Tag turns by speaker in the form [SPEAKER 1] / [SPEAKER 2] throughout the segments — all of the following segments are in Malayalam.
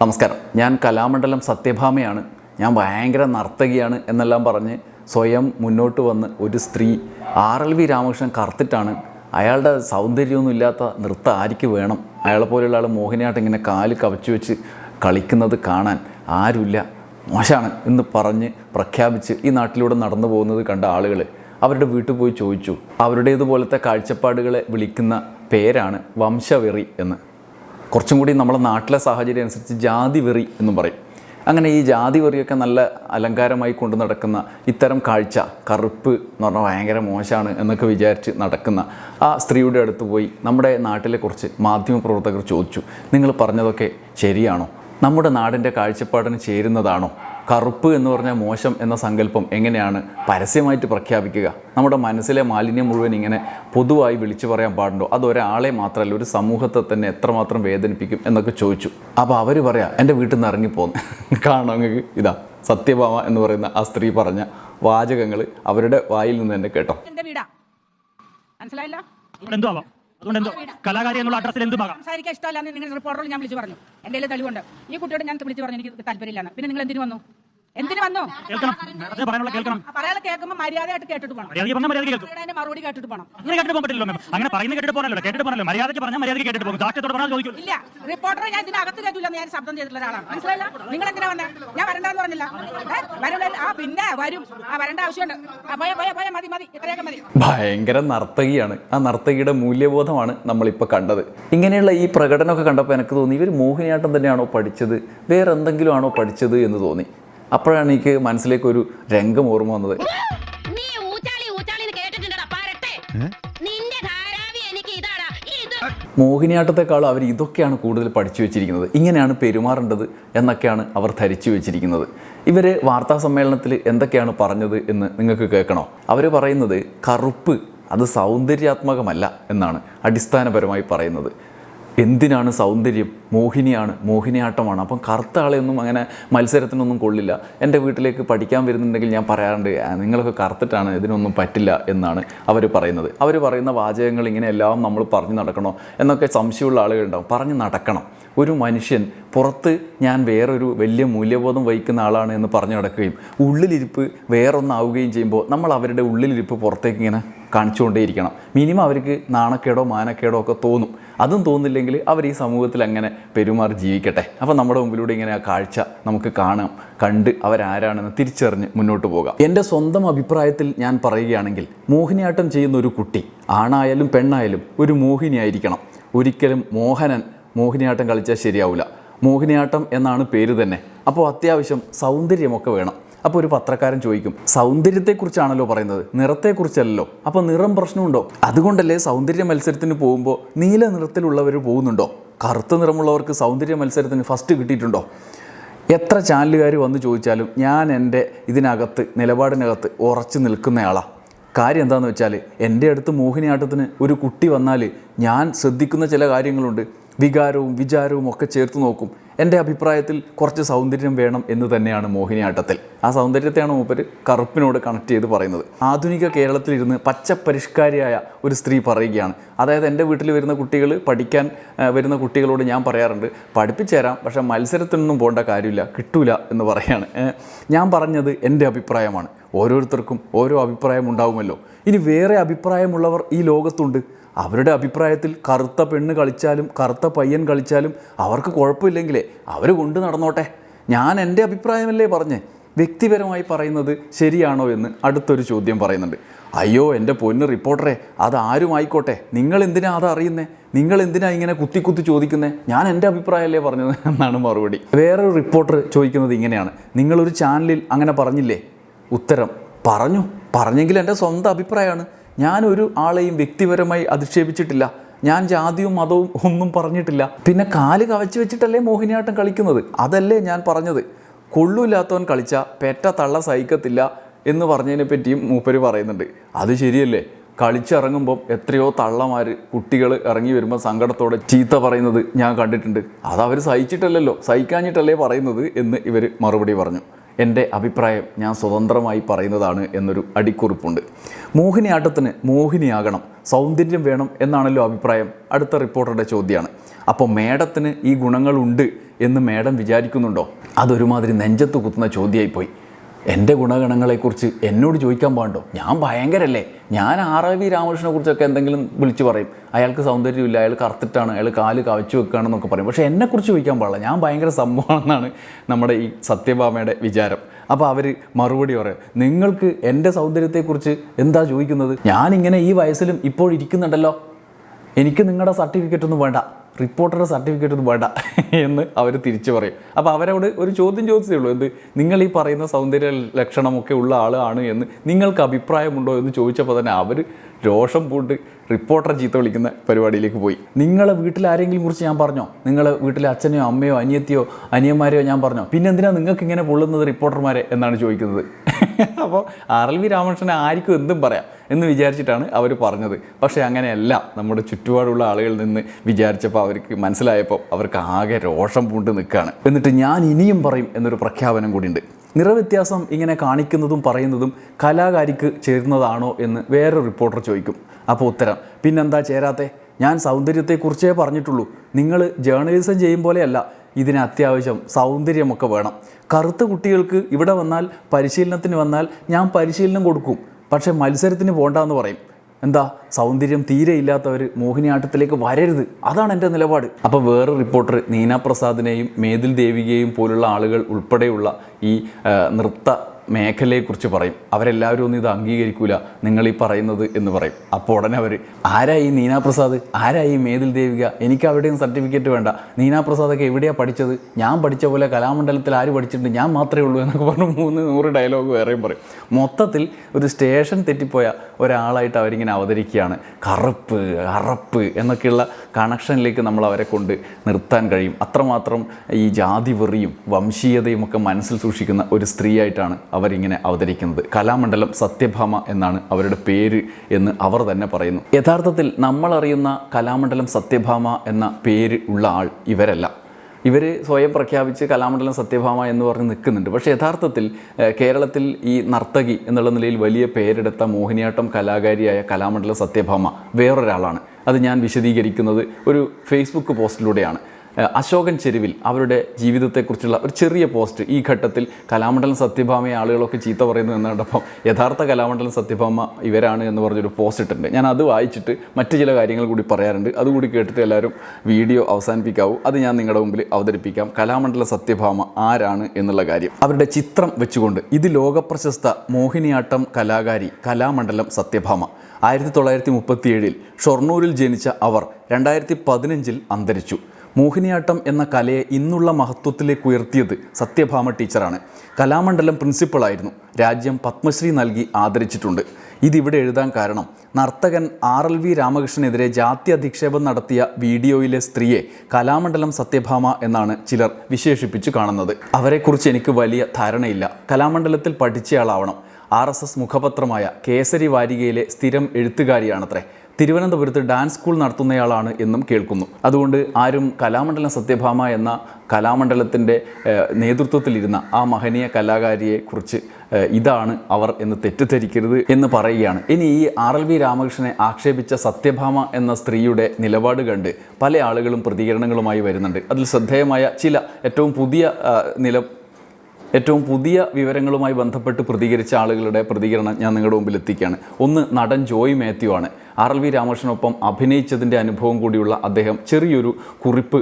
[SPEAKER 1] നമസ്കാരം. ഞാൻ കലാമണ്ഡലം സത്യഭാമയാണ്. ഞാൻ ഭയങ്കര നർത്തകിയാണ് എന്നെല്ലാം പറഞ്ഞ് സ്വയം മുന്നോട്ട് വന്ന് ഒരു സ്ത്രീ ആർ എൽ വി രാമകൃഷ്ണൻ കറുത്തിട്ടാണ് അയാളുടെ സൗന്ദര്യമൊന്നും ഇല്ലാത്ത നൃത്തം ആർക്ക് വേണം? അയാളെ പോലെയുള്ള ആൾ മോഹിനിയാട്ടം ഇങ്ങനെ കാൽ കവച്ചു വെച്ച് കളിക്കുന്നത് കാണാൻ ആരുമില്ല. മോശമാണ് എന്ന് പറഞ്ഞ് പ്രഖ്യാപിച്ച് ഈ നാട്ടിലൂടെ നടന്നു പോകുന്നത് കണ്ട ആളുകൾ അവരുടെ വീട്ടിൽ പോയി ചോദിച്ചു. അവരുടേതുപോലത്തെ കാഴ്ചപ്പാടുകളെ വിളിക്കുന്ന പേരാണ് വംശവെറി എന്ന്. കുറച്ചും കൂടി നമ്മുടെ നാട്ടിലെ സാഹചര്യം അനുസരിച്ച് ജാതി വെറി എന്നും പറയും. അങ്ങനെ ഈ ജാതി വെറിയൊക്കെ നല്ല അലങ്കാരമായി കൊണ്ട് നടക്കുന്ന ഇത്തരം കാഴ്ച കറുപ്പ് എന്ന് പറഞ്ഞാൽ ഭയങ്കര മോശമാണ് എന്നൊക്കെ വിചാരിച്ച് നടക്കുന്ന ആ സ്ത്രീയുടെ അടുത്ത് പോയി നമ്മുടെ നാട്ടിലെ കുറച്ച് മാധ്യമപ്രവർത്തകർ ചോദിച്ചു നിങ്ങൾ പറഞ്ഞതൊക്കെ ശരിയാണോ? നമ്മുടെ നാടിന്റെ കാഴ്ചപ്പാടിന് ചേരുന്നതാണോ? കറുപ്പ് എന്ന് പറഞ്ഞാൽ മോശം എന്ന സങ്കല്പം എങ്ങനെയാണ് പരസ്യമായിട്ട് പ്രഖ്യാപിക്കുക? നമ്മുടെ മനസ്സിലെ മാലിന്യം മുഴുവൻ ഇങ്ങനെ പൊതുവായി വിളിച്ചു പറയാൻ പാടുണ്ടോ? അത് ഒരാളെ മാത്രമല്ല ഒരു സമൂഹത്തെ തന്നെ എത്രമാത്രം വേദനിപ്പിക്കും എന്നൊക്കെ ചോദിച്ചു. അപ്പോൾ അവർ പറയാം എന്റെ വീട്ടിൽ നിന്ന് ഇറങ്ങിപ്പോന്ന്. കാണണമെങ്കിൽ ഇതാ സത്യഭാമ എന്ന് പറയുന്ന ആ സ്ത്രീ പറഞ്ഞ വാചകങ്ങൾ അവരുടെ വായിൽ നിന്ന് തന്നെ കേട്ടോ.
[SPEAKER 2] എന്റെ വീടാ? മനസ്സിലായില്ല?
[SPEAKER 3] അതുകൊണ്ട് എന്തോ അതുകൊണ്ട് എന്തോ കലാകാരി എന്നുള്ള അഡ്രസ്സിൽ എന്തും ആകാം
[SPEAKER 2] സംസാരിക്കാൻ ഇഷ്ടമല്ല നിങ്ങൾ റിപ്പോർട്ടറോട് ഞാൻ വിളിച്ചു പറഞ്ഞു. എന്റെ കയ്യിൽ തെളിവുണ്ട് ഈ കുട്ടിയോട് ഞാൻ വിളിച്ചു പറഞ്ഞു എനിക്ക് താല്പര്യമില്ല പിന്നെ നിങ്ങൾ എന്തിനു വന്നു? എന്തിനു വന്നു?
[SPEAKER 3] കേൾക്കണം. മേഡത്തിന് പറയാനുള്ള കേൾക്കണം.
[SPEAKER 2] പറയാതെ കേൾക്കുമ്പോൾ മര്യാദയായിട്ട് കേട്ടിട്ട് പോകണം
[SPEAKER 3] മര്യാദ കേൾക്കും.
[SPEAKER 2] അതിന്റെ മറുപടി കേട്ടിട്ട് പോകണം
[SPEAKER 3] അങ്ങനെ കേട്ടിട്ട് പോകാൻ പറ്റില്ലല്ലോ മാം. അങ്ങനെ പറയുന്ന കേട്ടിട്ട് പോകാനല്ലോ കേട്ടിട്ട് മര്യാദയ്ക്ക് പറഞ്ഞാൽ മര്യാദയ്ക്ക് കേട്ടിട്ട് പോകും. ദാഷ്ട്യത്തോട് പറഞ്ഞാൽ ചോദിക്കും.
[SPEAKER 2] ഇല്ല. റിപ്പോർട്ടറെ ഞാൻ ഇതിനകത്ത് കേട്ടില്ല ഞാൻ ശബ്ദം ചെയ്തിട്ടുള്ള ഒരാളാണ്. മനസ്സിലായില്ല? നിങ്ങൾ എന്തിനാ വന്നേ? ഞാൻ വരണ്ടെന്ന് പറഞ്ഞില്ല. വരും ആ പിന്നെ വരും. ആ വരേണ്ട ആവശ്യമുണ്ട്. പോയ പോയ പോയ. മതി മതി. ഇത്രയൊക്കെ മതി.
[SPEAKER 1] ഭയങ്കര നർത്തകിയാണ്. ആ നർത്തകിയുടെ മൂല്യബോധമാണ് നമ്മളിപ്പോൾ കണ്ടത്. ഇങ്ങനെയുള്ള ഈ പ്രകടനമൊക്കെ കണ്ടപ്പോൾ എനിക്ക് തോന്നി ഇവർ മോഹിനിയാട്ടം തന്നെയാണോ പഠിച്ചത്? വേറെ എന്തെങ്കിലും ആണോ പഠിച്ചത് എന്ന് തോന്നി. അപ്പോഴാണ് എനിക്ക് മനസ്സിലേക്ക് ഒരു രംഗം ഓർമ്മ വന്നത്.
[SPEAKER 4] നീ ഊച്ചാളി ഊച്ചാളി എന്ന് കേട്ടിട്ടുണ്ടടാ നിന്റെ ധാരാവി എനിക്ക് ഇതാടാ ഇത്.
[SPEAKER 1] മോഹിനിയാട്ടത്തെക്കാളും അവർ ഇതൊക്കെയാണ് കൂടുതൽ പഠിച്ചു വെച്ചിരിക്കുന്നത്. ഇങ്ങനെയാണ് പെരുമാറേണ്ടത് എന്നൊക്കെയാണ് അവർ ധരിച്ചു വെച്ചിരിക്കുന്നത്. ഇവർ വാർത്താ സമ്മേളനത്തിൽ എന്തൊക്കെയാണ് പറഞ്ഞത് എന്ന് നിങ്ങൾക്ക് കേൾക്കണോ? അവർ പറയുന്നത് കറുപ്പ് അത് സൗന്ദര്യാത്മകമല്ല എന്നാണ് അടിസ്ഥാനപരമായി പറയുന്നത്. എന്തിനാണ് സൗന്ദര്യം? മോഹിനിയാണ് മോഹിനിയാട്ടമാണ്. അപ്പം കറുത്ത ആളെയൊന്നും അങ്ങനെ മത്സരത്തിനൊന്നും കൊള്ളില്ല. എന്റെ വീട്ടിലേക്ക് പഠിക്കാൻ വരുന്നുണ്ടെങ്കിൽ ഞാൻ പറയാറുണ്ട് "ആ, നിങ്ങളൊക്കെ കറുത്തിട്ടാണ് ഇതിനൊന്നും പറ്റില്ല എന്നാണ് അവർ പറയുന്നത്. അവർ പറയുന്ന വാചകങ്ങൾ ഇങ്ങനെ എല്ലാം നമ്മൾ പറഞ്ഞു നടക്കണോ എന്നൊക്കെ സംശയമുള്ള ആളുകളുണ്ടാവും. പറഞ്ഞു നടക്കണം. ഒരു മനുഷ്യൻ പുറത്ത് ഞാൻ വേറൊരു വലിയ മൂല്യബോധം വഹിക്കുന്ന ആളാണ് എന്ന് പറഞ്ഞു നടക്കുകയും ഉള്ളിലിരിപ്പ് വേറൊന്നാവുകയും ചെയ്യുമ്പോൾ നമ്മൾ അവരുടെ ഉള്ളിലിരിപ്പ് പുറത്തേക്ക് ഇങ്ങനെ കാണിച്ചുകൊണ്ടേയിരിക്കണം. മിനിമം അവർക്ക് നാണക്കേടോ മാനക്കേടോ ഒക്കെ തോന്നും. അതും തോന്നില്ലെങ്കിൽ അവർ ഈ സമൂഹത്തിൽ അങ്ങനെ പെരുമാറി ജീവിക്കട്ടെ. അപ്പോൾ നമ്മുടെ മുമ്പിലൂടെ ഇങ്ങനെ ആ കാഴ്ച നമുക്ക് കാണാം കണ്ട് അവരാരാണെന്ന് തിരിച്ചറിഞ്ഞ് മുന്നോട്ട് പോകാം. എന്റെ സ്വന്തം അഭിപ്രായത്തിൽ ഞാൻ പറയുകയാണെങ്കിൽ മോഹിനിയാട്ടം ചെയ്യുന്ന ഒരു കുട്ടി ആണായാലും പെണ്ണായാലും ഒരു മോഹിനിയായിരിക്കണം. ഒരിക്കലും മോഹനൻ മോഹിനിയാട്ടം കളിച്ചാൽ ശരിയാവില്ല മോഹിനിയാട്ടം എന്നാണ് പേര് തന്നെ. അപ്പോൾ അത്യാവശ്യം സൗന്ദര്യമൊക്കെ വേണം. അപ്പോൾ ഒരു പത്രക്കാരൻ ചോദിക്കും സൗന്ദര്യത്തെക്കുറിച്ചാണല്ലോ പറയുന്നത്? നിറത്തെക്കുറിച്ചല്ലോ അപ്പോൾ നിറം പ്രശ്നമുണ്ടോ? അതുകൊണ്ടല്ലേ സൗന്ദര്യ മത്സരത്തിന് പോകുമ്പോൾ നീല നിറത്തിലുള്ളവർ പോകുന്നുണ്ടോ? കറുത്ത നിറമുള്ളവർക്ക് സൗന്ദര്യ മത്സരത്തിന് ഫസ്റ്റ് കിട്ടിയിട്ടുണ്ടോ? എത്ര ചാനലുകാർ വന്ന് ചോദിച്ചാലും ഞാൻ എന്റെ ഇതിനകത്ത് നിലപാടിനകത്ത് ഉറച്ചു നിൽക്കുന്നയാളാണ് കാര്യം എന്താണെന്ന് വെച്ചാൽ എന്റെ അടുത്ത് മോഹിനിയാട്ടത്തിന് ഒരു കുട്ടി വന്നാൽ ഞാൻ ശ്രദ്ധിക്കുന്ന ചില കാര്യങ്ങളുണ്ട്. വികാരവും വിചാരവും ഒക്കെ ചേർത്ത് നോക്കും. എന്റെ അഭിപ്രായത്തിൽ കുറച്ച് സൗന്ദര്യം വേണം എന്ന് തന്നെയാണ് മോഹിനിയാട്ടത്തിൽ ആ സൗന്ദര്യത്തെയാണ് മൂപ്പർ കറുപ്പിനോട് കണക്ട് ചെയ്ത് പറയുന്നത്. ആധുനിക കേരളത്തിലിരുന്ന് പച്ചപ്പരിഷ്കാരിയായ ഒരു സ്ത്രീ പറയുകയാണ്. അതായത് എന്റെ വീട്ടിൽ വരുന്ന കുട്ടികൾ പഠിക്കാൻ വരുന്ന കുട്ടികളോട് ഞാൻ പറയാറുണ്ട് പഠിപ്പിച്ചു തരാം പക്ഷേ മത്സരത്തിനൊന്നും പോകേണ്ട കാര്യമില്ല കിട്ടൂല എന്ന് പറയാണ്. ഞാൻ പറഞ്ഞത് എന്റെ അഭിപ്രായമാണ്. ഓരോരുത്തർക്കും ഓരോ അഭിപ്രായം ഉണ്ടാവുമല്ലോ. ഇനി വേറെ അഭിപ്രായമുള്ളവർ ഈ ലോകത്തുണ്ട്. അവരുടെ അഭിപ്രായത്തിൽ കറുത്ത പെണ്ണ് കളിച്ചാലും കറുത്ത പയ്യൻ കളിച്ചാലും അവർക്ക് കുഴപ്പമില്ലെങ്കിലേ അവർ കൊണ്ട് നടന്നോട്ടെ. ഞാൻ എന്റെ അഭിപ്രായമല്ലേ പറഞ്ഞേ. വ്യക്തിപരമായി പറയുന്നത് ശരിയാണോ എന്ന് അടുത്തൊരു ചോദ്യം പറയുന്നുണ്ട്. അയ്യോ എന്റെ പൊന്ന് റിപ്പോർട്ടറെ അത് ആരും ആയിക്കോട്ടെ. നിങ്ങൾ എന്തിനാ അത് അറിയുന്നേ? നിങ്ങൾ എന്തിനാ ഇങ്ങനെ കുത്തി കുത്തി ചോദിക്കുന്നേ? ഞാൻ എന്റെ അഭിപ്രായമല്ലേ പറഞ്ഞത് എന്നാണ് മറുപടി. വേറൊരു റിപ്പോർട്ടർ ചോദിക്കുന്നത് ഇങ്ങനെയാണ്. നിങ്ങളൊരു ചാനലിൽ അങ്ങനെ പറഞ്ഞില്ലേ? ഉത്തരം പറഞ്ഞു. പറഞ്ഞെങ്കിൽ എന്റെ സ്വന്തം അഭിപ്രായമാണ്. ഞാൻ ഒരു ആളെയും വ്യക്തിപരമായി അധിക്ഷേപിച്ചിട്ടില്ല. ഞാൻ ജാതിയും മതവും ഒന്നും പറഞ്ഞിട്ടില്ല. പിന്നെ കാൽ കവച്ച് വെച്ചിട്ടല്ലേ മോഹിനിയാട്ടം കളിക്കുന്നത്? അതല്ലേ ഞാൻ പറഞ്ഞത്. കൊള്ളൂല്ലാത്തവൻ കളിച്ച പെറ്റ തള്ള സഹിക്കത്തില്ല എന്ന് പറഞ്ഞതിനെ പറ്റിയും മൂപ്പര് പറയുന്നുണ്ട്. അത് ശരിയല്ലേ? കളിച്ചിറങ്ങുമ്പം എത്രയോ തള്ളമാർ കുട്ടികൾ ഇറങ്ങി വരുമ്പോൾ സങ്കടത്തോടെ ചീത്ത പറയുന്നത് ഞാൻ കണ്ടിട്ടുണ്ട്. അത് അവർ സഹിച്ചിട്ടല്ലല്ലോ. സഹിക്കാഞ്ഞിട്ടല്ലേ പറയുന്നത് എന്ന് ഇവർ മറുപടി പറഞ്ഞു. എന്റെ അഭിപ്രായം ഞാൻ സ്വതന്ത്രമായി പറയുന്നതാണ് എന്നൊരു അടിക്കുറിപ്പുണ്ട്. മോഹിനിയാട്ടത്തിന് മോഹിനിയാകണം സൗന്ദര്യം വേണം എന്നാണല്ലോ അഭിപ്രായം അടുത്ത റിപ്പോർട്ടറുടെ ചോദ്യമാണ്. അപ്പോൾ മേഡത്തിന് ഈ ഗുണങ്ങളുണ്ട് എന്ന് മേഡം വിചാരിക്കുന്നുണ്ടോ? അതൊരുമാതിരി നെഞ്ചത്ത് കുത്തുന്ന ചോദ്യമായിപ്പോയി. എന്റെ ഗുണഗണങ്ങളെക്കുറിച്ച് എന്നോട് ചോദിക്കാൻ പാടുണ്ടോ? ഞാൻ ഭയങ്കരല്ലേ. ഞാൻ ആർ വി രാമകൃഷ്ണനെ കുറിച്ചൊക്കെ എന്തെങ്കിലും വിളിച്ചു പറയും. അയാൾക്ക് സൗന്ദര്യമില്ല അയാൾ കറുത്തിട്ടാണ് അയാൾ കാൽ കവച്ചു വെക്കുകയാണെന്നൊക്കെ പറയും. പക്ഷേ എന്നെക്കുറിച്ച് ചോദിക്കാൻ പാടില്ല. ഞാൻ ഭയങ്കര സംഭവമാണെന്നാണ് നമ്മുടെ ഈ സത്യഭാമയുടെ വിചാരം. അപ്പോൾ അവർ മറുപടി പറയും നിങ്ങൾക്ക് എന്റെ സൗന്ദര്യത്തെക്കുറിച്ച് എന്താ ചോദിക്കുന്നത്? ഞാനിങ്ങനെ ഈ വയസ്സിലും ഇപ്പോൾ ഇരിക്കുന്നുണ്ടല്ലോ എനിക്ക് നിങ്ങളുടെ സർട്ടിഫിക്കറ്റ് ഒന്നും വേണ്ട. റിപ്പോർട്ടറുടെ സർട്ടിഫിക്കറ്റ് ഒന്നും വേണ്ട എന്ന് അവർ തിരിച്ചു പറയും. അപ്പോൾ അവരോട് ഒരു ചോദ്യം ചോദിച്ചേ ഉള്ളൂ എന്ത് നിങ്ങൾ ഈ പറയുന്ന സൗന്ദര്യ ലക്ഷണമൊക്കെ ഉള്ള ആളാണ് എന്ന് നിങ്ങൾക്ക് അഭിപ്രായമുണ്ടോ എന്ന് ചോദിച്ചപ്പോൾ തന്നെ അവർ രോഷം പൂണ്ട് റിപ്പോർട്ടർ ചീത്ത വിളിക്കുന്ന പരിപാടിയിലേക്ക് പോയി. നിങ്ങളെ വീട്ടിൽ ആരെങ്കിലും കുറിച്ച് ഞാൻ പറഞ്ഞോ? നിങ്ങളെ വീട്ടിലെ അച്ഛനെയോ അമ്മയോ അനിയത്തിയോ അനിയന്മാരെയോ ഞാൻ പറഞ്ഞോ? പിന്നെ എന്തിനാ നിങ്ങൾക്ക് ഇങ്ങനെ പൊള്ളുന്നത് റിപ്പോർട്ടർമാരെ എന്നാണ് ചോദിക്കുന്നത്. അപ്പോൾ ആർ എൽ വി രാമകൃഷ്ണൻ ആർക്കും എന്തും പറയാം എന്ന് വിചാരിച്ചിട്ടാണ് അവർ പറഞ്ഞത്. പക്ഷേ അങ്ങനെയല്ല. നമ്മുടെ ചുറ്റുപാടുള്ള ആളുകളിൽ നിന്ന് വിചാരിച്ചപ്പോൾ അവർക്ക് മനസ്സിലായപ്പോൾ അവർക്ക് ആകെ രോഷം പൂണ്ട് നിൽക്കുകയാണ്. എന്നിട്ട് ഞാൻ ഇനിയും പറയും എന്നൊരു പ്രഖ്യാപനം കൂടിയുണ്ട്. നിറവ്യത്യാസം ഇങ്ങനെ കാണിക്കുന്നതും പറയുന്നതും കലാകാരിക്ക് ചേരുന്നതാണോ എന്ന് വേറെ റിപ്പോർട്ടർ ചോദിക്കും. അപ്പോൾ ഉത്തരം പിന്നെന്താ ചേരാത്തെ? ഞാൻ സൗന്ദര്യത്തെക്കുറിച്ചേ പറഞ്ഞിട്ടുള്ളൂ. നിങ്ങൾ ജേർണലിസം ചെയ്യും പോലെയല്ല. ഇതിന് അത്യാവശ്യം സൗന്ദര്യമൊക്കെ വേണം. കറുത്ത കുട്ടികൾക്ക് ഇവിടെ വന്നാൽ പരിശീലനത്തിന് വന്നാൽ ഞാൻ പരിശീലനം കൊടുക്കും. പക്ഷേ മത്സരത്തിന് പോകണ്ടെന്ന് പറയും. എന്താ സൗന്ദര്യം തീരെ ഇല്ലാത്തവർ മോഹിനിയാട്ടത്തിലേക്ക് വരരുത്. അതാണ് എന്റെ നിലപാട്. അപ്പോൾ വേറെ റിപ്പോർട്ടർ നീന പ്രസാദിനെയും മേതിൽ ദേവികയെയും പോലുള്ള ആളുകൾ ഉൾപ്പെടെയുള്ള ഈ നൃത്ത മേഖലയെക്കുറിച്ച് പറയും. അവരെല്ലാവരും ഒന്നും ഇത് അംഗീകരിക്കൂല. നിങ്ങൾ ഈ പറയുന്നത് എന്ന് പറയും. അപ്പോൾ ഉടനെ അവർ ആരായി നീനാപ്രസാദ്? ആരായി മേതിൽ ദേവിക? എനിക്ക് അവിടെയും സർട്ടിഫിക്കറ്റ് വേണ്ട. നീനാപ്രസാദൊക്കെ എവിടെയാണ് പഠിച്ചത്? ഞാൻ പഠിച്ച പോലെ കലാമണ്ഡലത്തിൽ ആര് പഠിച്ചിട്ടുണ്ട്? ഞാൻ മാത്രമേ ഉള്ളൂ എന്നൊക്കെ പറഞ്ഞ് മൂന്ന് നൂറ് ഡയലോഗ് വേറെയും പറയും. മൊത്തത്തിൽ ഒരു സ്റ്റേഷൻ തെറ്റിപ്പോയ ഒരാളായിട്ട് അവരിങ്ങനെ അവതരിക്കുകയാണ്. കറുപ്പ് അറപ്പ് എന്നൊക്കെയുള്ള കണക്ഷനിലേക്ക് നമ്മൾ അവരെ കൊണ്ട് നിർത്താൻ കഴിയും. അത്രമാത്രം ഈ ജാതി വെറിയും വംശീയതയും ഒക്കെ മനസ്സിൽ സൂക്ഷിക്കുന്ന ഒരു സ്ത്രീയായിട്ടാണ് അവരിങ്ങനെ അവതരിക്കുന്നത്. കലാമണ്ഡലം സത്യഭാമ എന്നാണ് അവരുടെ പേര് എന്ന് അവർ തന്നെ പറയുന്നു. യഥാർത്ഥത്തിൽ നമ്മൾ അറിയുന്ന കലാമണ്ഡലം സത്യഭാമ എന്ന പേര് ഉള്ള ആൾ ഇവരല്ല. ഇവർ സ്വയം പ്രഖ്യാപിച്ച് കലാമണ്ഡലം സത്യഭാമ എന്ന് പറഞ്ഞ് നിൽക്കുന്നുണ്ട്. പക്ഷേ യഥാർത്ഥത്തിൽ കേരളത്തിൽ ഈ നർത്തകി എന്നുള്ള നിലയിൽ വലിയ പേരെടുത്ത മോഹിനിയാട്ടം കലാകാരിയായ കലാമണ്ഡലം സത്യഭാമ വേറൊരാളാണ്. അത് ഞാൻ വിശദീകരിക്കുന്നത് ഒരു ഫേസ്ബുക്ക് പോസ്റ്റിലൂടെയാണ്. അശോകൻ ചെരുവിൽ അവരുടെ ജീവിതത്തെക്കുറിച്ചുള്ള ഒരു ചെറിയ പോസ്റ്റ് ഈ ഘട്ടത്തിൽ കലാമണ്ഡലം സത്യഭാമയെ ആളുകളൊക്കെ ചീത്ത പറയുന്നു എന്ന് യഥാർത്ഥ കലാമണ്ഡലം സത്യഭാമ ഇവരാണ് എന്ന് പറഞ്ഞൊരു പോസ്റ്റ് ഇട്ടിട്ടുണ്ട്. ഞാൻ അത് വായിച്ചിട്ട് മറ്റു ചില കാര്യങ്ങൾ കൂടി പറയാറുണ്ട്. അതുകൂടി കേട്ടിട്ട് എല്ലാവരും വീഡിയോ അവസാനിപ്പിക്കാവൂ. അത് ഞാൻ നിങ്ങളുടെ മുമ്പിൽ അവതരിപ്പിക്കാം. കലാമണ്ഡലം സത്യഭാമ ആരാണ് എന്നുള്ള കാര്യം. അവരുടെ ചിത്രം വെച്ചുകൊണ്ട് ഇത് ലോകപ്രശസ്ത മോഹിനിയാട്ടം കലാകാരി കലാമണ്ഡലം സത്യഭാമ. ആയിരത്തി തൊള്ളായിരത്തി മുപ്പത്തിയേഴിൽ ഷൊർണൂരിൽ ജനിച്ച അവർ രണ്ടായിരത്തി പതിനഞ്ചിൽ അന്തരിച്ചു. മോഹിനിയാട്ടം എന്ന കലയെ ഇന്നുള്ള മഹത്വത്തിലേക്ക് ഉയർത്തിയത് സത്യഭാമ ടീച്ചറാണ്. കലാമണ്ഡലം പ്രിൻസിപ്പളായിരുന്നു. രാജ്യം പത്മശ്രീ നൽകി ആദരിച്ചിട്ടുണ്ട്. ഇതിവിടെ എഴുതാൻ കാരണം നർത്തകൻ ആർ എൽ വി രാമകൃഷ്ണനെതിരെ ജാതി അധിക്ഷേപം നടത്തിയ വീഡിയോയിലെ സ്ത്രീയെ കലാമണ്ഡലം സത്യഭാമ എന്നാണ് ചിലർ വിശേഷിപ്പിച്ചു കാണുന്നത്. അവരെക്കുറിച്ച് എനിക്ക് വലിയ ധാരണയില്ല. കലാമണ്ഡലത്തിൽ പഠിച്ചയാളാവണം. ആർ എസ് എസ് മുഖപത്രമായ കേസരി വാരികയിലെ സ്ഥിരം എഴുത്തുകാരിയാണത്രേ. തിരുവനന്തപുരത്ത് ഡാൻസ് സ്കൂൾ നടത്തുന്നയാളാണ് എന്നും കേൾക്കുന്നു. അതുകൊണ്ട് ആരും കലാമണ്ഡലം സത്യഭാമ എന്ന കലാമണ്ഡലത്തിന്റെ നേതൃത്വത്തിലിരുന്ന ആ മഹനീയ കലാകാരിയെ കുറിച്ച് ഇതാണ് അവർ എന്ന് തെറ്റിദ്ധരിക്കരുത് എന്ന് പറയുകയാണ്. ഇനി ഈ ആർ എൽ വി രാമകൃഷ്ണനെ ആക്ഷേപിച്ച സത്യഭാമ എന്ന സ്ത്രീയുടെ നിലപാട് കണ്ട് പല ആളുകളും പ്രതികരണങ്ങളുമായി വരുന്നുണ്ട്. അതിൽ ശ്രദ്ധേയമായ ചില ഏറ്റവും പുതിയ നില ഏറ്റവും പുതിയ വിവരങ്ങളുമായി ബന്ധപ്പെട്ട് പ്രതികരിച്ച ആളുകളുടെ പ്രതികരണം ഞാൻ നിങ്ങളുടെ മുമ്പിൽ എത്തിക്കുകയാണ്. ഒന്ന് നടൻ ജോയ് മാത്യു ആണ്. ആർ എൽ വി രാമകൃഷ്ണനൊപ്പം അഭിനയിച്ചതിന്റെ അനുഭവം കൂടിയുള്ള അദ്ദേഹം ചെറിയൊരു കുറിപ്പ്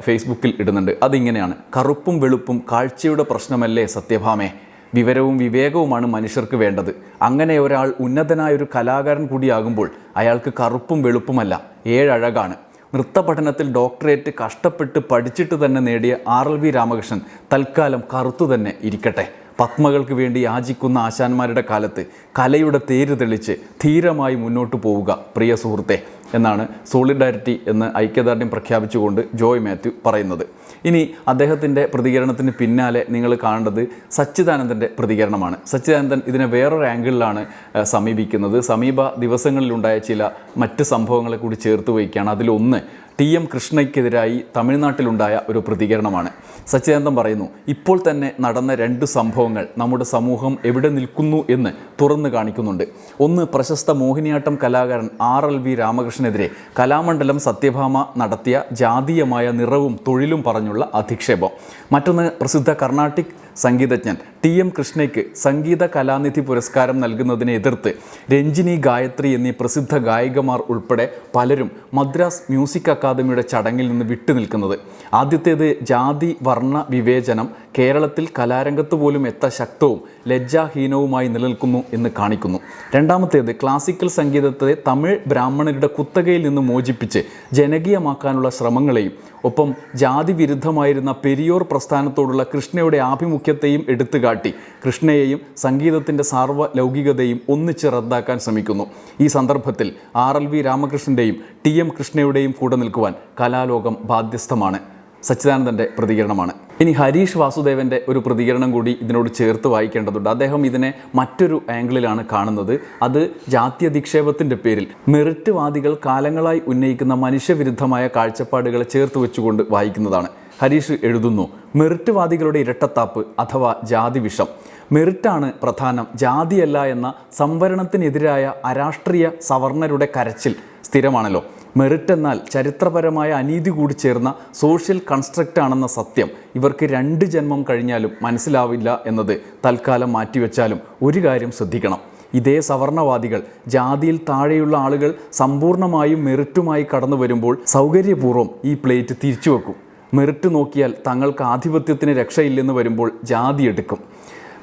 [SPEAKER 1] ഫേസ്ബുക്കിൽ ഇടുന്നുണ്ട്. അതിങ്ങനെയാണ്. കറുപ്പും വെളുപ്പും കാഴ്ചയുടെ പ്രശ്നമല്ലേ സത്യഭാമേ? വിവരവും വിവേകവുമാണ് മനുഷ്യർക്ക് വേണ്ടത്. അങ്ങനെ ഒരാൾ ഉന്നതനായ ഒരു കലാകാരൻ കൂടിയാകുമ്പോൾ അയാൾക്ക് കറുപ്പും വെളുപ്പുമല്ല ഏഴഴകാണ്. നൃത്ത പഠനത്തിൽ ഡോക്ടറേറ്റ് കഷ്ടപ്പെട്ട് പഠിച്ചിട്ട് തന്നെ നേടിയ ആർ എൽ വി രാമകൃഷ്ണൻ തൽക്കാലം കറുത്തു തന്നെ ഇരിക്കട്ടെ. പത്മകൾക്ക് വേണ്ടി യാചിക്കുന്ന ആശാന്മാരുടെ കാലത്ത് കലയുടെ തേര് തെളിച്ച് ധീരമായി മുന്നോട്ട് പോവുക പ്രിയ സുഹൃത്തെ എന്നാണ് സോളിഡാരിറ്റി എന്ന് ഐക്യദാർഢ്യം പ്രഖ്യാപിച്ചുകൊണ്ട് ജോയ് മാത്യു പറയുന്നത്. ഇനി അദ്ദേഹത്തിന്റെ പ്രതികരണത്തിന് പിന്നാലെ നിങ്ങൾ കാണേണ്ടത് സച്ചിദാനന്ദന്റെ പ്രതികരണമാണ്. സച്ചിദാനന്ദൻ ഇതിനെ വേറൊരു ആംഗിളിലാണ് സമീപിക്കുന്നത്. സമീപ ദിവസങ്ങളിലുണ്ടായ ചില മറ്റ് സംഭവങ്ങളെ കൂടി ചേർത്ത് വയ്ക്കുകയാണ്. അതിലൊന്ന് ടി എം കൃഷ്ണയ്ക്കെതിരായി തമിഴ്നാട്ടിലുണ്ടായ ഒരു പ്രതികരണമാണ്. സച്ചിദാനന്ദം പറയുന്നു ഇപ്പോൾ തന്നെ നടന്ന രണ്ട് സംഭവങ്ങൾ നമ്മുടെ സമൂഹം എവിടെ നിൽക്കുന്നു എന്ന് തുറന്നു കാണിക്കുന്നുണ്ട്. ഒന്ന് പ്രശസ്ത മോഹിനിയാട്ടം കലാകാരൻ ആർ എൽ വി രാമകൃഷ്ണനെതിരെ കലാമണ്ഡലം സത്യഭാമ നടത്തിയ ജാതീയമായ നിറവും തൊഴിലും പറഞ്ഞുള്ള അധിക്ഷേപം. മറ്റൊന്ന് പ്രസിദ്ധ കർണാട്ടിക് സംഗീതജ്ഞൻ. ടി എം കൃഷ്ണയ്ക്ക് സംഗീത കലാനിധി പുരസ്കാരം നൽകുന്നതിനെ എതിർത്ത് രഞ്ജിനി ഗായത്രി എന്നീ പ്രസിദ്ധ ഗായികമാർ ഉൾപ്പെടെ പലരും മദ്രാസ് മ്യൂസിക് അക്കാദമിയുടെ ചടങ്ങിൽ നിന്ന് വിട്ടുനിൽക്കുന്നത് ആദ്യത്തേത് ജാതി വർണ വിവേചനം കേരളത്തിൽ കലാരംഗത്ത് പോലും എത്ര ശക്തവും ലജ്ജാഹീനവുമായി നിലനിൽക്കുന്നു എന്ന് കാണിക്കുന്നു. രണ്ടാമത്തേത് ക്ലാസിക്കൽ സംഗീതത്തെ തമിഴ് ബ്രാഹ്മണരുടെ കുത്തകയിൽ നിന്ന് മോചിപ്പിച്ച് ജനകീയമാക്കാനുള്ള ശ്രമങ്ങളെയും ഒപ്പം ജാതി വിരുദ്ധമായിരുന്ന പെരിയോർ പ്രസ്ഥാനത്തോടുള്ള കൃഷ്ണയുടെ ആഭിമുഖ്യത്തെയും എടുത്തുകാട്ടി. കൃഷ്ണയെയും സംഗീതത്തിന്റെ സാർവലൗകികതയും ഒന്നിച്ച് റദ്ദാക്കാൻ ശ്രമിക്കുന്നു. ഈ സന്ദർഭത്തിൽ ആർ എൽ വി രാമകൃഷ്ണന്റെയും ടി എം കൃഷ്ണയുടെയും കൂടെ നിൽക്കുവാൻ കലാലോകം ബാധ്യസ്ഥമാണ്. സച്ചിദാനന്ദന്റെ പ്രതികരണമാണ്. ഇനി ഹരീഷ് വാസുദേവന്റെ ഒരു പ്രതികരണം കൂടി ഇതിനോട് ചേർത്ത് വായിക്കേണ്ടതുണ്ട്. അദ്ദേഹം ഇതിനെ മറ്റൊരു ആംഗിളിലാണ് കാണുന്നത്. അത് ജാത്യധിക്ഷേപത്തിന്റെ പേരിൽ മെറിറ്റ്വാദികൾ കാലങ്ങളായി ഉന്നയിക്കുന്ന മനുഷ്യവിരുദ്ധമായ കാഴ്ചപ്പാടുകളെ ചേർത്ത് വെച്ചുകൊണ്ട് വായിക്കുന്നതാണ്. ഹരീഷ് എഴുതുന്നു മെറിറ്റ്വാദികളുടെ ഇരട്ടത്താപ്പ് അഥവാ ജാതി വിഷം. മെറിറ്റാണ് പ്രധാനം ജാതിയല്ല എന്ന സംവരണത്തിനെതിരായ അരാഷ്ട്രീയ സവർണരുടെ കരച്ചിൽ സ്ഥിരമാണല്ലോ. മെറിറ്റ് എന്നാൽ ചരിത്രപരമായ അനീതി കൂടി ചേർന്ന സോഷ്യൽ കൺസ്ട്രക്റ്റ് ആണെന്ന സത്യം ഇവർക്ക് രണ്ട് ജന്മം കഴിഞ്ഞാലും മനസ്സിലാവില്ല എന്നത് തൽക്കാലം മാറ്റിവെച്ചാലും ഒരു കാര്യം ശ്രദ്ധിക്കണം. ഇതേ സവർണവാദികൾ ജാതിയിൽ താഴെയുള്ള ആളുകൾ സമ്പൂർണമായും മെറിറ്റുമായി കടന്നു വരുമ്പോൾ സൗകര്യപൂർവം ഈ പ്ലേറ്റ് തിരിച്ചു വെക്കും. മെറിറ്റ് നോക്കിയാൽ തങ്ങൾക്ക് ആധിപത്യത്തിന് രക്ഷയില്ലെന്ന് വരുമ്പോൾ ജാതി എടുക്കും.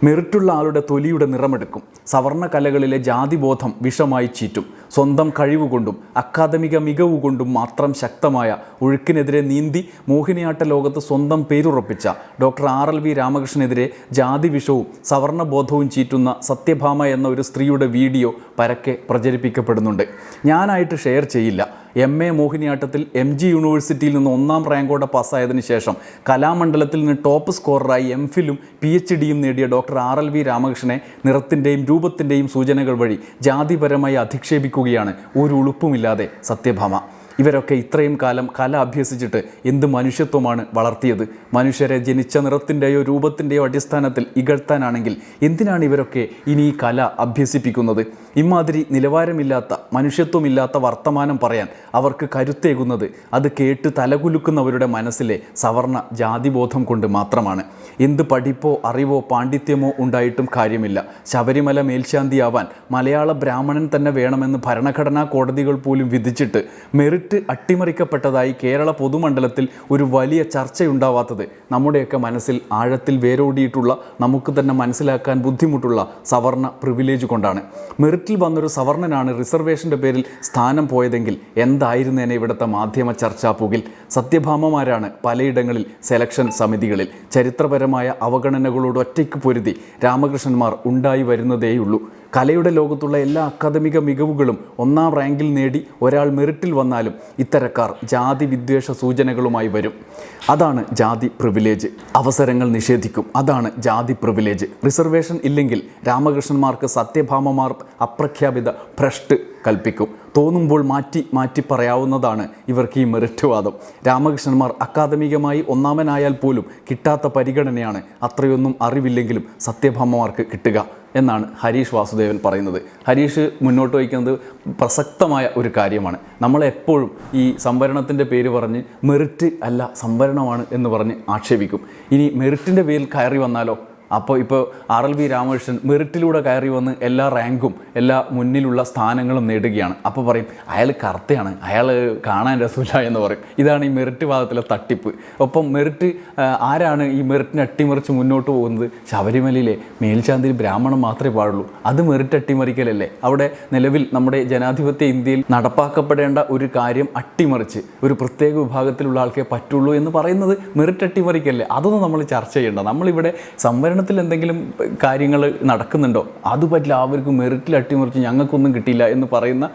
[SPEAKER 1] മെറിറ്റുള്ള ആളുടെ തൊലിയുടെ നിറമെടുക്കും. സവർണ കലകളിലെ ജാതിബോധം വിഷമായി ചീറ്റും. സ്വന്തം കഴിവുകൊണ്ടും അക്കാദമിക മികവ് കൊണ്ടും മാത്രം ശക്തമായ ഒഴുക്കിനെതിരെ നീന്തി മോഹിനിയാട്ട ലോകത്ത് സ്വന്തം പേരുറപ്പിച്ച ഡോക്ടർ ആർ എൽ വി രാമകൃഷ്ണനെതിരെ ജാതിവിഷവും സവർണബോധവും ചീറ്റുന്ന സത്യഭാമ എന്ന ഒരു സ്ത്രീയുടെ വീഡിയോ പരക്കെ പ്രചരിപ്പിക്കപ്പെടുന്നുണ്ട്. ഞാനായിട്ട് ഷെയർ ചെയ്യില്ല. എം എ മോഹിനിയാട്ടത്തിൽ എം ജി യൂണിവേഴ്സിറ്റിയിൽ നിന്ന് ഒന്നാം റാങ്കോടെ പാസ്സായതിനു ശേഷം കലാമണ്ഡലത്തിൽ നിന്ന് ടോപ്പ് സ്കോററായി എം ഫിലും പി എച്ച് ഡിയും നേടിയ ഡോക്ടർ ആർ എൽ വി രാമകൃഷ്ണനെ നിറത്തിന്റെയും രൂപത്തിന്റെയും സൂചനകൾ വഴി ജാതിപരമായി അധിക്ഷേപിക്കുകയാണ് ഒരു ഉളുപ്പുമില്ലാതെ സത്യഭാമ. ഇവരൊക്കെ ഇത്രയും കാലം കല അഭ്യസിച്ചിട്ട് എന്ത് മനുഷ്യത്വമാണ് വളർത്തിയത്? മനുഷ്യരെ ജനിച്ച നിറത്തിന്റെയോ രൂപത്തിന്റെയോ അടിസ്ഥാനത്തിൽ ഇകഴ്ത്താനാണെങ്കിൽ എന്തിനാണ് ഇവരൊക്കെ ഇനി ഈ കല അഭ്യസിപ്പിക്കുന്നത്? ഇമാതിരി നിലവാരമില്ലാത്ത മനുഷ്യത്വമില്ലാത്ത വർത്തമാനം പറയാൻ അവർക്ക് കരുത്തേകുന്നത് അത് കേട്ട് തലകുലുക്കുന്നവരുടെ മനസ്സിലെ സവർണ ജാതിബോധം കൊണ്ട് മാത്രമാണ്. എന്ത് പഠിപ്പോ അറിവോ പാണ്ഡിത്യമോ ഉണ്ടായിട്ടും കാര്യമില്ല. ശബരിമല മേൽശാന്തിയാവാൻ മലയാള ബ്രാഹ്മണൻ തന്നെ വേണമെന്ന് ഭരണഘടനാ കോടതികൾ പോലും വിധിച്ചിട്ട് മെറിറ്റ് അട്ടിമറിക്കപ്പെട്ടതായി കേരള പൊതുമണ്ഡലത്തിൽ ഒരു വലിയ ചർച്ചയുണ്ടാവാത്തത്. നമ്മുടെയൊക്കെ മനസ്സിൽ ആഴത്തിൽ വേരോടിയിട്ടുള്ള നമുക്ക് തന്നെ മനസ്സിലാക്കാൻ ബുദ്ധിമുട്ടുള്ള സവർണ പ്രിവിലേജ് കൊണ്ടാണ്. മെറിറ്റിൽ വന്നൊരു സവർണനാണ് റിസർവേഷന്റെ പേരിൽ സ്ഥാനം പോയതെങ്കിൽ എന്തായിരുന്നേനെ ഇവിടുത്തെ മാധ്യമ ചർച്ചാപ്പുകിൽ സത്യഭാമമാരാണ് പലയിടങ്ങളിൽ സെലക്ഷൻ സമിതികളിൽ. ചരിത്രപരമായ അവഗണനകളോട് ഒറ്റയ്ക്ക് പൊരുതി രാമകൃഷ്ണന്മാർ ഉണ്ടായി വരുന്നതേയുള്ളൂ. കലയുടെ ലോകത്തുള്ള എല്ലാ അക്കാദമിക മികവുകളും ഒന്നാം റാങ്കിൽ നേടി ഒരാൾ മെറിറ്റിൽ വന്നാലും ഇത്തരക്കാർ ജാതി വിദ്വേഷ സൂചനകളുമായി വരും. അതാണ് ജാതി പ്രിവിലേജ് അവസരങ്ങൾ നിഷേധിക്കും. അതാണ് ജാതി പ്രിവിലേജ് റിസർവേഷൻ ഇല്ലെങ്കിൽ രാമകൃഷ്ണന്മാർക്ക് സത്യഭാമമാർ അപ്രഖ്യാപിത ഭ്രഷ്ട് കൽപ്പിക്കും. തോന്നുമ്പോൾ മാറ്റി മാറ്റി പറയാവുന്നതാണ് ഇവർക്ക് ഈ മെറിറ്റ് വാദം രാമകൃഷ്ണന്മാർ അക്കാദമികമായി ഒന്നാമനായാൽ പോലും കിട്ടാത്ത പരിഗണനയാണ് അത്രയൊന്നും അറിവില്ലെങ്കിലും സത്യഭാമമാർക്ക് കിട്ടുക എന്നാണ് ഹരീഷ് വാസുദേവൻ പറയുന്നത്. ഹരീഷ് മുന്നോട്ട് വയ്ക്കുന്നത് പ്രസക്തമായ ഒരു കാര്യമാണ്. നമ്മളെപ്പോഴും ഈ സംവരണത്തിന്റെ പേര് പറഞ്ഞ് മെറിറ്റ് അല്ല സംവരണമാണ് എന്ന് പറഞ്ഞ് ആക്ഷേപിക്കും. ഇനി മെറിറ്റിന്റെ പേരിൽ കയറി വന്നാലോ? അപ്പോൾ ഇപ്പോൾ ആർ എൽ വി രാമകൃഷ്ണൻ മെറിറ്റിലൂടെ കയറി വന്ന് എല്ലാ റാങ്കും എല്ലാ മുന്നിലുള്ള സ്ഥാനങ്ങളും നേടുകയാണ്. അപ്പോൾ പറയും അയാൾ കറുത്തയാണ് അയാൾ കാണാൻ രസമില്ല എന്ന് പറയും. ഇതാണ് ഈ മെറിറ്റ് വാദത്തിലെ തട്ടിപ്പ്. ഒപ്പം മെറിറ്റ് ആരാണ് ഈ മെറിറ്റിനെ അട്ടിമറിച്ച് മുന്നോട്ട് പോകുന്നത്? ശബരിമലയിലെ മേൽശാന്തിയിൽ ബ്രാഹ്മണം മാത്രമേ പാടുള്ളൂ. അത് മെറിറ്റ് അട്ടിമറിക്കലല്ലേ? അവിടെ നിലവിൽ നമ്മുടെ ജനാധിപത്യ ഇന്ത്യയിൽ നടപ്പാക്കപ്പെടേണ്ട ഒരു കാര്യം അട്ടിമറിച്ച് ഒരു പ്രത്യേക വിഭാഗത്തിലുള്ള ആൾക്കേ പറ്റുള്ളൂ എന്ന് പറയുന്നത് മെറിറ്റ് അട്ടിമറിക്കല്ലേ? അതൊന്നും നമ്മൾ ചർച്ച ചെയ്യേണ്ട. നമ്മളിവിടെ സംവരണത്തിൽ എന്തെങ്കിലും കാര്യങ്ങൾ നടക്കുന്നുണ്ടോ? അത് പറ്റില്ല അവർക്ക് മെറിറ്റിൽ അട്ടിമറിച്ച് ഞങ്ങൾക്കൊന്നും കിട്ടിയില്ല എന്ന് പറയുന്ന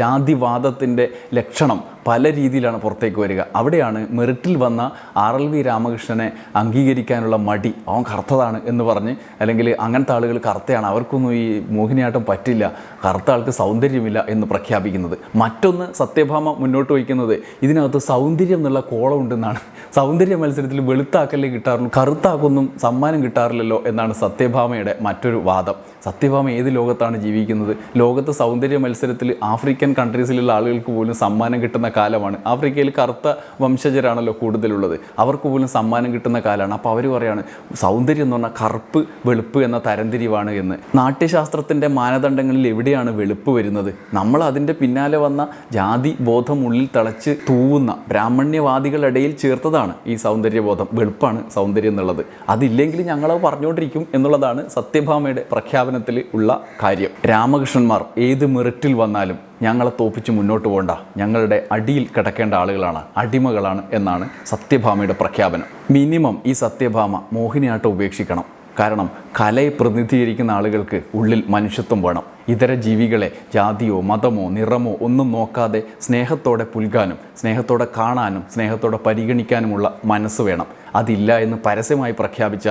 [SPEAKER 1] ജാതിവാദത്തിന്റെ ലക്ഷണം. പല രീതിയിലാണ് പുറത്തേക്ക് വരിക. അവിടെയാണ് മെറിറ്റിൽ വന്ന ആർ എൽ വി രാമകൃഷ്ണനെ അംഗീകരിക്കാനുള്ള മടി. അവൻ കറുത്തതാണ് എന്ന് പറഞ്ഞ് അല്ലെങ്കിൽ അങ്ങനത്തെ ആളുകൾ കറുത്തയാണ്. അവർക്കൊന്നും ഈ മോഹിനിയാട്ടം പറ്റില്ല. കറുത്ത ആൾക്ക് സൗന്ദര്യമില്ല എന്ന് പ്രഖ്യാപിക്കുന്നത്. മറ്റൊന്ന് സത്യഭാമ മുന്നോട്ട് വയ്ക്കുന്നത്. ഇതിനകത്ത് സൗന്ദര്യം എന്നുള്ള കോളം ഉണ്ടെന്നാണ്. സൗന്ദര്യ മത്സരത്തിൽ വെളുത്താക്കല്ലേ കിട്ടാറുള്ളൂ. കറുത്താക്കൊന്നും സമ്മാനം കിട്ടാറില്ലല്ലോ എന്നാണ് സത്യഭാമയുടെ മറ്റൊരു വാദം. സത്യഭാമ ഏത് ലോകത്താണ് ജീവിക്കുന്നത്? ലോകത്ത് സൗന്ദര്യ മത്സരത്തിൽ ആഫ്രിക്കൻ കൺട്രീസിലുള്ള ആളുകൾക്ക് പോലും സമ്മാനം കിട്ടുന്ന കാലമാണ്. ആഫ്രിക്കയിൽ കറുത്ത വംശജരാണല്ലോ കൂടുതലുള്ളത്. അവർക്ക് പോലും സമ്മാനം കിട്ടുന്ന കാലമാണ്. അപ്പോൾ അവർ പറയാണ് സൗന്ദര്യം എന്ന് പറഞ്ഞാൽ കറുപ്പ് വെളുപ്പ് എന്ന തരംതിരിവാണ് എന്ന്. നാട്യശാസ്ത്രത്തിന്റെ മാനദണ്ഡങ്ങളിൽ എവിടെയാണ് വെളുപ്പ് വരുന്നത്? നമ്മൾ അതിന്റെ പിന്നാലെ വന്ന ജാതി ബോധം ഉള്ളിൽ തിളച്ച് തൂവുന്ന ബ്രാഹ്മണ്യവാദികളിടയിൽ ചേർത്തതാണ് ഈ സൗന്ദര്യബോധം. വെളുപ്പാണ് സൗന്ദര്യം എന്നുള്ളത്. അതില്ലെങ്കിൽ ഞങ്ങളത് പറഞ്ഞുകൊണ്ടിരിക്കും എന്നുള്ളതാണ് സത്യഭാമയുടെ പ്രഖ്യാപനത്തിൽ ഉള്ള കാര്യം. രാമകൃഷ്ണന്മാർ ഏത് മെറിറ്റിൽ വന്നാലും ഞങ്ങളെ തോപ്പിച്ച് മുന്നോട്ട് പോകണ്ട. ഞങ്ങളുടെ അടിയിൽ കിടക്കേണ്ട ആളുകളാണ് അടിമകളാണ് എന്നാണ് സത്യഭാമയുടെ പ്രഖ്യാപനം. മിനിമം ഈ സത്യഭാമ മോഹിനിയാട്ടം ഉപേക്ഷിക്കണം. കാരണം കലയെ പ്രതിനിധീകരിക്കുന്ന ആളുകൾക്ക് ഉള്ളിൽ മനുഷ്യത്വം വേണം. ഇതര ജീവികളെ ജാതിയോ മതമോ നിറമോ ഒന്നും നോക്കാതെ സ്നേഹത്തോടെ പുൽകാനും സ്നേഹത്തോടെ കാണാനും സ്നേഹത്തോടെ പരിഗണിക്കാനുമുള്ള മനസ്സ് വേണം. അതില്ല എന്ന് പരസ്യമായി പ്രഖ്യാപിച്ച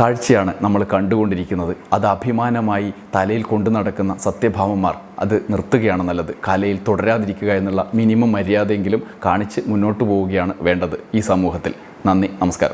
[SPEAKER 1] കാഴ്ചയാണ് നമ്മൾ കണ്ടുകൊണ്ടിരിക്കുന്നത്. അത് അഭിമാനമായി തലയിൽ കൊണ്ടു നടക്കുന്ന സത്യഭാമന്മാർ അത് നിർത്തുകയാണ് നല്ലത്. കലയിൽ തുടരാതിരിക്കുക എന്നുള്ള മിനിമം മര്യാദയെങ്കിലും കാണിച്ച് മുന്നോട്ട് പോവുകയാണ് വേണ്ടത് ഈ സമൂഹത്തിൽ. നന്ദി നമസ്കാരം.